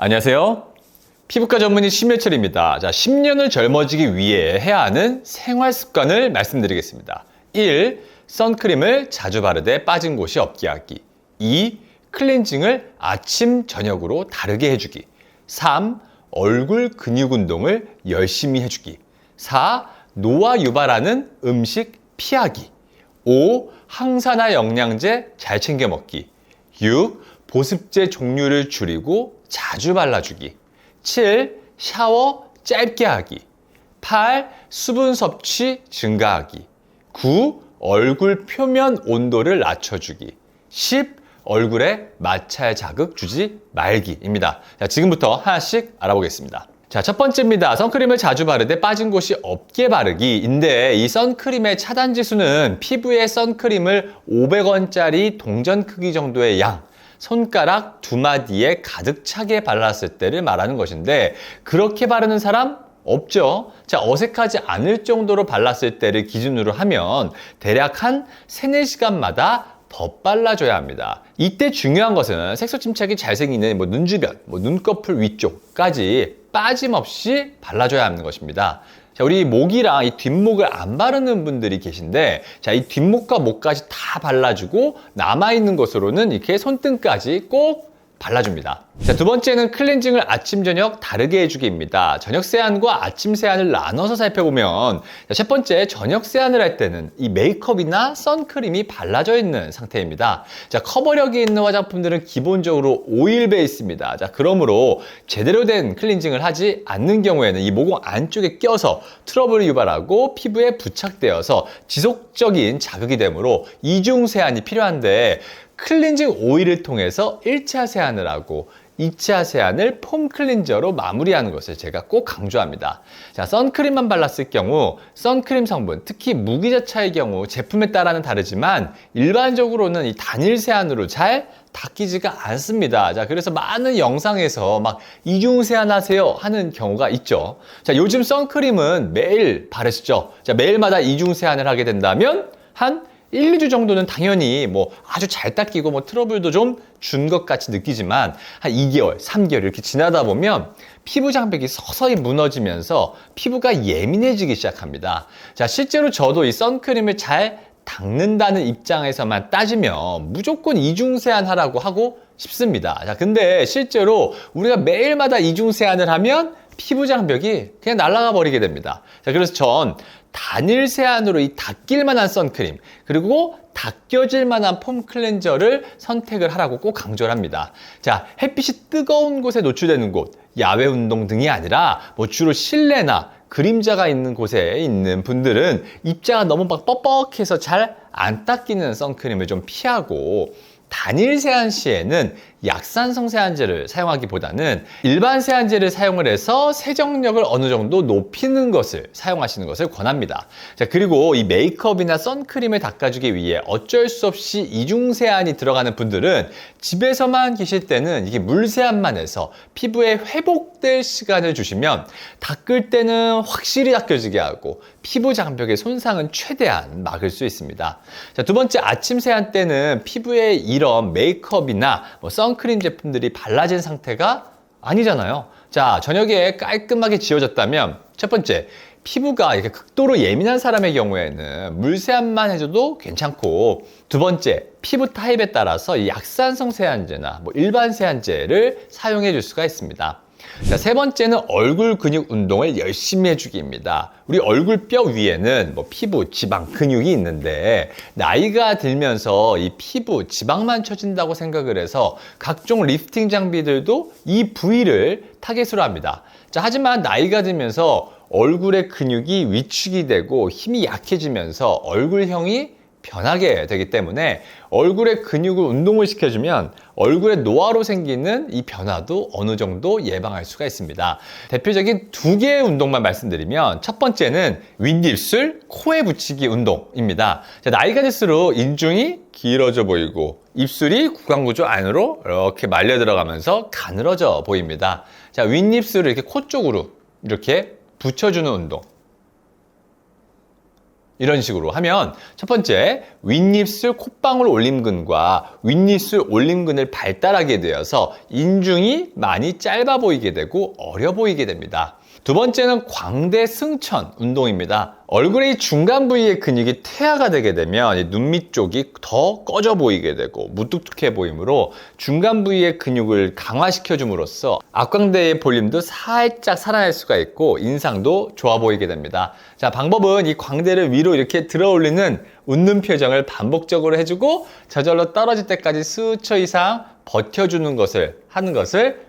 안녕하세요. 피부과 전문의 심예철입니다. 자, 10년을 젊어지기 위해 해야 하는 생활 습관을 말씀드리겠습니다. 1. 선크림을 자주 바르되 빠진 곳이 없게 하기. 2. 클렌징을 아침, 저녁으로 다르게 해주기. 3. 얼굴 근육 운동을 열심히 해주기. 4. 노화 유발하는 음식 피하기. 5. 항산화 영양제 잘 챙겨 먹기. 6. 보습제 종류를 줄이고 자주 발라주기. 7. 샤워 짧게 하기. 8. 수분 섭취 증가하기. 9. 얼굴 표면 온도를 낮춰주기. 10. 얼굴에 마찰 자극 주지 말기입니다. 자, 지금부터 하나씩 알아보겠습니다. 자, 첫 번째입니다. 선크림을 자주 바르되 빠진 곳이 없게 바르기인데 이 선크림의 차단 지수는 피부에 선크림을 500원짜리 동전 크기 정도의 양, 손가락 두 마디에 가득 차게 발랐을 때를 말하는 것인데 그렇게 바르는 사람 없죠. 자, 어색하지 않을 정도로 발랐을 때를 기준으로 하면 대략 한 3, 4시간마다 더 발라줘야 합니다. 이때 중요한 것은 색소 침착이 잘 생기는 뭐 눈주변, 뭐 눈꺼풀 위쪽까지 빠짐없이 발라줘야 하는 것입니다. 자, 우리 목이랑 이 뒷목을 안 바르는 분들이 계신데, 자, 이 뒷목과 목까지 다 발라주고, 남아있는 것으로는 이렇게 손등까지 꼭 발라줍니다. 자, 두 번째는 클렌징을 아침, 저녁 다르게 해주기입니다. 저녁 세안과 아침 세안을 나눠서 살펴보면, 자, 첫 번째, 저녁 세안을 할 때는 이 메이크업이나 선크림이 발라져 있는 상태입니다. 자, 커버력이 있는 화장품들은 기본적으로 오일 베이스입니다. 자, 그러므로 제대로 된 클렌징을 하지 않는 경우에는 이 모공 안쪽에 껴서 트러블을 유발하고 피부에 부착되어서 지속적인 자극이 되므로 이중 세안이 필요한데, 클렌징 오일을 통해서 1차 세안을 하고 2차 세안을 폼 클렌저로 마무리하는 것을 제가 꼭 강조합니다. 자, 선크림만 발랐을 경우 선크림 성분, 특히 무기자차의 경우 제품에 따라는 다르지만 일반적으로는 이 단일 세안으로 잘 닦이지가 않습니다. 자, 그래서 많은 영상에서 막 이중 세안하세요 하는 경우가 있죠. 자, 요즘 선크림은 매일 바르시죠. 자, 매일마다 이중 세안을 하게 된다면 한 1, 2주 정도는 당연히 뭐 아주 잘 닦이고 뭐 트러블도 좀 준 것 같이 느끼지만 한 2개월, 3개월 이렇게 지나다 보면 피부 장벽이 서서히 무너지면서 피부가 예민해지기 시작합니다. 자, 실제로 저도 이 선크림을 잘 닦는다는 입장에서만 따지면 무조건 이중 세안하라고 하고 싶습니다. 자, 근데 실제로 우리가 매일마다 이중 세안을 하면 피부 장벽이 그냥 날아가 버리게 됩니다. 자, 그래서 전 단일 세안으로 이 닦일 만한 선크림 그리고 닦여질 만한 폼 클렌저를 선택을 하라고 꼭 강조를 합니다. 자, 햇빛이 뜨거운 곳에 노출되는 곳, 야외 운동 등이 아니라 뭐 주로 실내나 그림자가 있는 곳에 있는 분들은 입자가 너무 막 뻑뻑해서 잘 안 닦이는 선크림을 좀 피하고 단일 세안 시에는 약산 성 세안제를 사용하기보다는 일반 세안제를 사용을 해서 세정력을 어느 정도 높이는 것을 사용하시는 것을 권합니다. 자, 그리고 이 메이크업이나 선크림을 닦아주기 위해 어쩔 수 없이 이중 세안이 들어가는 분들은 집에서만 계실 때는 이게 물 세안만 해서 피부에 회복될 시간을 주시면 닦을 때는 확실히 닦여지게 하고 피부 장벽의 손상은 최대한 막을 수 있습니다. 자, 두 번째 아침 세안 때는 피부에 이런 메이크업이나 뭐 선 크림 제품들이 발라진 상태가 아니잖아요. 자, 저녁에 깔끔하게 지워졌다면 첫 번째, 피부가 이렇게 극도로 예민한 사람의 경우에는 물세안만 해줘도 괜찮고 두 번째, 피부 타입에 따라서 이 약산성 세안제나 뭐 일반 세안제를 사용해 줄 수가 있습니다. 자, 세 번째는 얼굴 근육 운동을 열심히 해주기입니다. 우리 얼굴 뼈 위에는 뭐 피부, 지방, 근육이 있는데 나이가 들면서 이 피부, 지방만 처진다고 생각을 해서 각종 리프팅 장비들도 이 부위를 타겟으로 합니다. 자, 하지만 나이가 들면서 얼굴의 근육이 위축이 되고 힘이 약해지면서 얼굴형이 변하게 되기 때문에 얼굴의 근육을 운동을 시켜주면 얼굴에 노화로 생기는 이 변화도 어느 정도 예방할 수가 있습니다. 대표적인 두 개의 운동만 말씀드리면 첫 번째는 윗입술 코에 붙이기 운동입니다. 자, 나이가 들수록 인중이 길어져 보이고 입술이 구강구조 안으로 이렇게 말려 들어가면서 가늘어져 보입니다. 자, 윗입술을 이렇게 코 쪽으로 이렇게 붙여주는 운동. 이런 식으로 하면 첫 번째 윗입술 콧방울 올림근과 윗입술 올림근을 발달하게 되어서 인중이 많이 짧아 보이게 되고 어려 보이게 됩니다. 두 번째는 광대 승천 운동입니다. 얼굴의 중간 부위의 근육이 퇴화가 되게 되면 눈 밑 쪽이 더 꺼져 보이게 되고 무뚝뚝해 보이므로 중간 부위의 근육을 강화시켜 줌으로써 앞광대의 볼륨도 살짝 살아날 수가 있고 인상도 좋아 보이게 됩니다. 자, 방법은 이 광대를 위로 이렇게 들어 올리는 웃는 표정을 반복적으로 해주고 저절로 떨어질 때까지 수초 이상 버텨주는 것을 하는 것을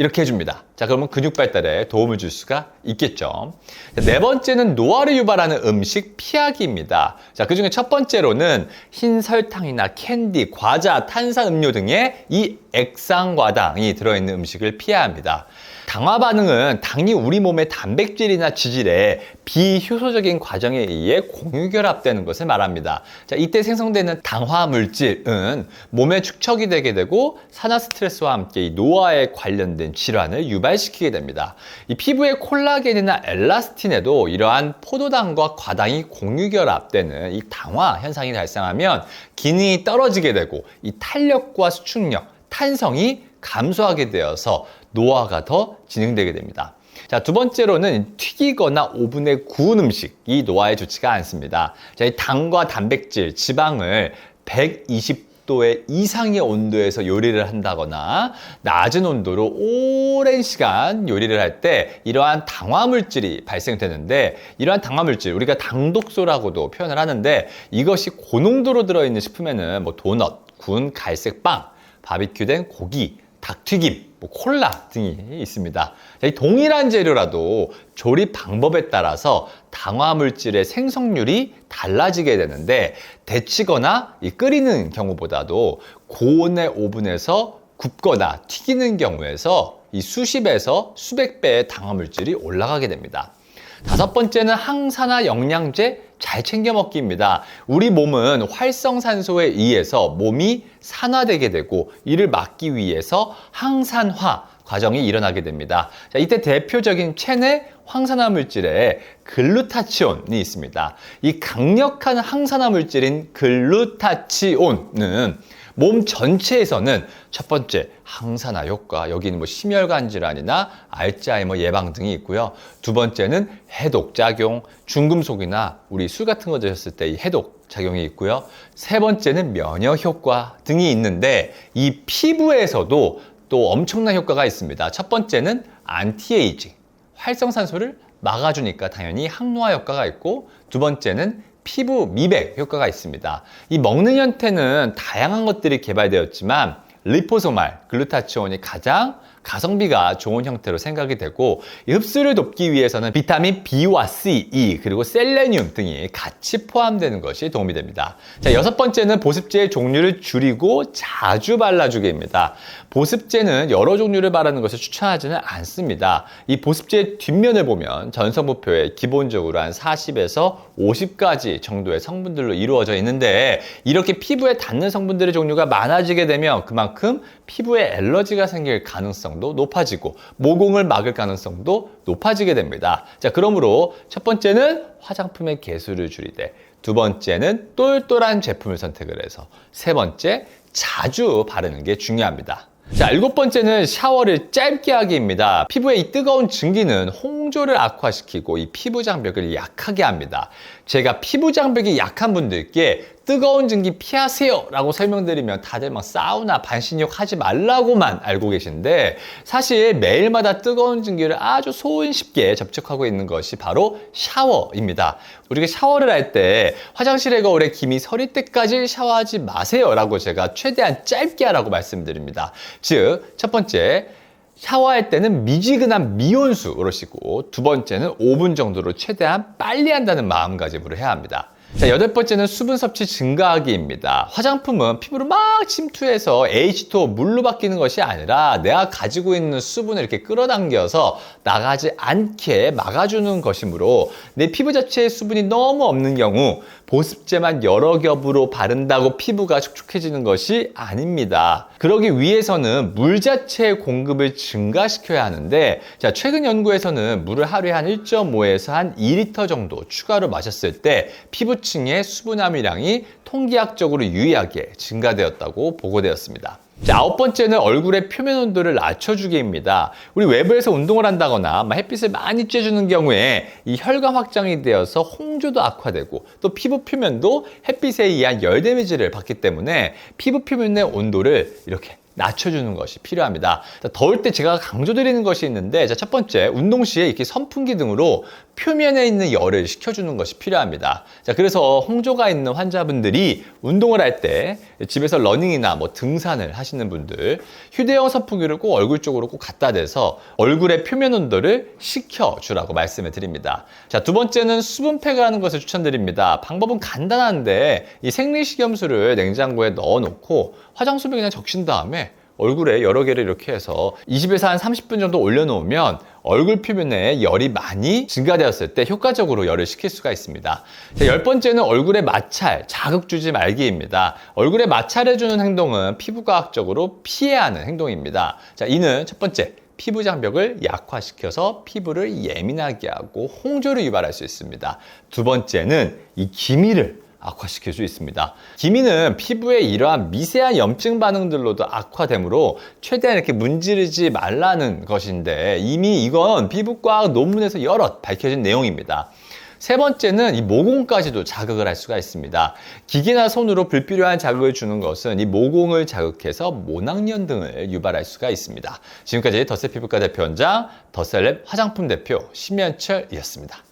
이렇게 해줍니다. 자, 그러면 근육 발달에 도움을 줄 수가 있겠죠. 자, 네 번째는 노화를 유발하는 음식 피하기입니다. 자, 그 중에 첫 번째로는 흰 설탕이나 캔디, 과자, 탄산 음료 등의 이 액상과당이 들어있는 음식을 피해야 합니다. 당화 반응은 당이 우리 몸의 단백질이나 지질에 비효소적인 과정에 의해 공유결합되는 것을 말합니다. 자, 이때 생성되는 당화 물질은 몸에 축적이 되게 되고 산화 스트레스와 함께 이 노화에 관련된 질환을 유발시키게 됩니다. 이 피부의 콜라겐이나 엘라스틴에도 이러한 포도당과 과당이 공유결합되는 이 당화 현상이 발생하면 기능이 떨어지게 되고 이 탄력과 수축력, 탄성이 감소하게 되어서 노화가 더 진행되게 됩니다. 자, 두 번째로는 튀기거나 오븐에 구운 음식 이 노화에 좋지가 않습니다. 자, 이 당과 단백질, 지방을 120도의 이상의 온도에서 요리를 한다거나 낮은 온도로 오랜 시간 요리를 할 때 이러한 당화 물질이 발생되는데 이러한 당화 물질 우리가 당독소라고도 표현을 하는데 이것이 고농도로 들어있는 식품에는 뭐 도넛, 구운 갈색 빵, 바비큐된 고기, 닭튀김, 뭐 콜라 등이 있습니다. 이 동일한 재료라도 조립 방법에 따라서 당화 물질의 생성률이 달라지게 되는데 데치거나 끓이는 경우보다도 고온의 오븐에서 굽거나 튀기는 경우에서 이 수십에서 수백 배의 당화 물질이 올라가게 됩니다. 다섯 번째는 항산화 영양제 잘 챙겨 먹기입니다. 우리 몸은 활성산소에 의해서 몸이 산화되게 되고 이를 막기 위해서 항산화 과정이 일어나게 됩니다. 자, 이때 대표적인 체내 황산화 물질에 글루타치온이 있습니다. 이 강력한 항산화 물질인 글루타치온은 몸 전체에서는 첫 번째 항산화 효과, 여기는 뭐 심혈관 질환이나 알츠하이머 예방 등이 있고요. 두 번째는 해독 작용, 중금속이나 우리 술 같은 거 드셨을 때 이 해독 작용이 있고요. 세 번째는 면역 효과 등이 있는데 이 피부에서도 또 엄청난 효과가 있습니다. 첫 번째는 안티에이징, 활성산소를 막아주니까 당연히 항노화 효과가 있고 두 번째는 피부 미백 효과가 있습니다. 이 먹는 형태는 다양한 것들이 개발되었지만 리포소말, 글루타치온이 가장 가성비가 좋은 형태로 생각이 되고 흡수를 돕기 위해서는 비타민 B와 C, E 그리고 셀레늄 등이 같이 포함되는 것이 도움이 됩니다. 자 여섯 번째는 보습제의 종류를 줄이고 자주 발라주기입니다. 보습제는 여러 종류를 바르는 것을 추천하지는 않습니다. 이 보습제의 뒷면을 보면 전성부표에 기본적으로 한 40에서 50가지 정도의 성분들로 이루어져 있는데 이렇게 피부에 닿는 성분들의 종류가 많아지게 되면 그만큼 피부에 엘러지가 생길 가능성도 높아지고 모공을 막을 가능성도 높아지게 됩니다. 자, 그러므로 첫 번째는 화장품의 개수를 줄이되 두 번째는 똘똘한 제품을 선택을 해서 세 번째 자주 바르는 게 중요합니다. 자, 일곱 번째는 샤워를 짧게 하기입니다. 피부의 이 뜨거운 증기는 홍조를 악화시키고 이 피부 장벽을 약하게 합니다. 제가 피부 장벽이 약한 분들께 뜨거운 증기 피하세요 라고 설명드리면 다들 막 사우나 반신욕 하지 말라고만 알고 계신데 사실 매일마다 뜨거운 증기를 아주 소원쉽게 접촉하고 있는 것이 바로 샤워입니다. 우리가 샤워를 할 때 화장실의 거울에 김이 서릴 때까지 샤워하지 마세요 라고 제가 최대한 짧게 하라고 말씀드립니다. 즉, 첫 번째, 샤워할 때는 미지근한 미온수로 씻고 두 번째는 5분 정도로 최대한 빨리 한다는 마음가짐으로 해야 합니다. 자, 여덟 번째는 수분 섭취 증가하기입니다. 화장품은 피부로 막 침투해서 H2O 물로 바뀌는 것이 아니라 내가 가지고 있는 수분을 이렇게 끌어당겨서 나가지 않게 막아주는 것이므로 내 피부 자체에 수분이 너무 없는 경우 보습제만 여러 겹으로 바른다고 피부가 촉촉해지는 것이 아닙니다. 그러기 위해서는 물 자체의 공급을 증가시켜야 하는데 자, 최근 연구에서는 물을 하루에 한 1.5에서 한 2리터 정도 추가로 마셨을 때 피부 층의 수분 함유량이 통계학적으로 유의하게 증가되었다고 보고되었습니다. 자, 아홉 번째는 얼굴의 표면 온도를 낮춰주기입니다. 우리 외부에서 운동을 한다거나 막 햇빛을 많이 쬐주는 경우에 이 혈관 확장이 되어서 홍조도 악화되고 또 피부 표면도 햇빛에 의한 열 데미지를 받기 때문에 피부 표면의 온도를 이렇게 낮춰주는 것이 필요합니다. 자, 더울 때 제가 강조드리는 것이 있는데, 자, 첫 번째, 운동 시에 이렇게 선풍기 등으로 표면에 있는 열을 식혀주는 것이 필요합니다. 자, 그래서 홍조가 있는 환자분들이 운동을 할 때 집에서 러닝이나 뭐 등산을 하시는 분들, 휴대용 선풍기를 꼭 얼굴 쪽으로 꼭 갖다 대서 얼굴의 표면 온도를 식혀주라고 말씀을 드립니다. 자, 두 번째는 수분팩을 하는 것을 추천드립니다. 방법은 간단한데 이 생리식염수를 냉장고에 넣어놓고 화장솜에 그냥 적신 다음에 얼굴에 여러 개를 이렇게 해서 20에서 한 30분 정도 올려놓으면 얼굴 표면에 열이 많이 증가되었을 때 효과적으로 열을 식힐 수가 있습니다. 자, 열 번째는 얼굴에 마찰, 자극 주지 말기입니다. 얼굴에 마찰해주는 행동은 피부과학적으로 피해야 하는 행동입니다. 자, 이는 첫 번째, 피부 장벽을 약화시켜서 피부를 예민하게 하고 홍조를 유발할 수 있습니다. 두 번째는 이 기미를 악화시킬 수 있습니다. 기미는 피부의 이러한 미세한 염증 반응들로도 악화되므로 최대한 이렇게 문지르지 말라는 것인데 이미 이건 피부과학 논문에서 여럿 밝혀진 내용입니다. 세 번째는 이 모공까지도 자극을 할 수가 있습니다. 기계나 손으로 불필요한 자극을 주는 것은 이 모공을 자극해서 모낭염 등을 유발할 수가 있습니다. 지금까지 더셀 피부과 대표 원장, 더셀랩 화장품 대표 심연철이었습니다.